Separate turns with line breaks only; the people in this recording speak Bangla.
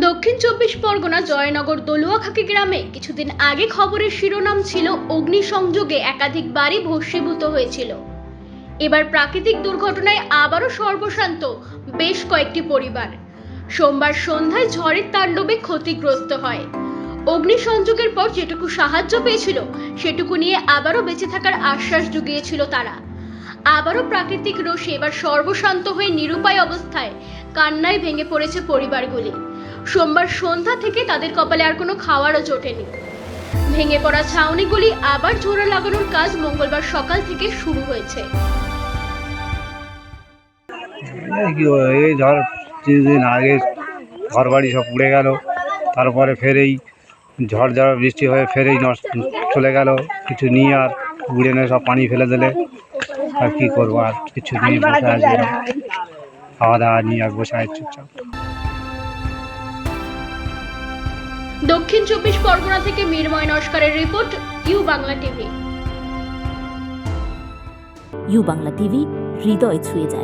দক্ষিণ চব্বিশ পরগনা, জয়নগর, দলুয়াখাকি গ্রামে কিছুদিন আগে খবরের শিরোনাম ছিল অগ্নিসংযোগে একাধিক বাড়ি ভস্মীভূত হয়েছিল। এবার প্রাকৃতিক দুর্ঘটনায় আবারও সর্বশান্ত বেশ কয়েকটি পরিবার। সোমবার সন্ধ্যায় ঝড়ের তাণ্ডবে ক্ষতিগ্রস্ত হয়। অগ্নিসংযোগের পর যেটুকু সাহায্য পেয়েছিল, সেটুকু নিয়ে আবারও বেঁচে থাকার আশ্বাস জুগিয়েছিল তারা। আবারও প্রাকৃতিক রোষে এবার সর্বশান্ত হয়ে নিরুপায় অবস্থায় কান্নায় ভেঙে পড়েছে পরিবারগুলি। সোমবার সন্ধ্যা থেকে তাদের কপালে আর কোনো খাওয়ারও জোটেনি ভেঙে পড়া ছাউনিগুলি আবার জোড়া লাগানোর কাজ মঙ্গলবার সকাল থেকে শুরু হয়েছে।
এই ধর কিছুদিন আগে ঘর বাড়ি সব উড়ে গেল, তারপরে ফের এই ঝড় ঝড় বৃষ্টি হয়ে ফের এই নষ্ট চলে গেল, কিছু নিয়ে আর উড়ে নিয়ে সব পানি ফেলে দিলে। আর কি করব, আর কিছু নিয়ে বসে আছি। খাওয়া দাওয়া নিয়ে আর বসে আছি, চুপচাপ।
দক্ষিণ চব্বিশ পরগনা থেকে Mirmoy নস্করের report, U Bangla TV.
U Bangla TV, হৃদয় ছুঁয়ে যায়।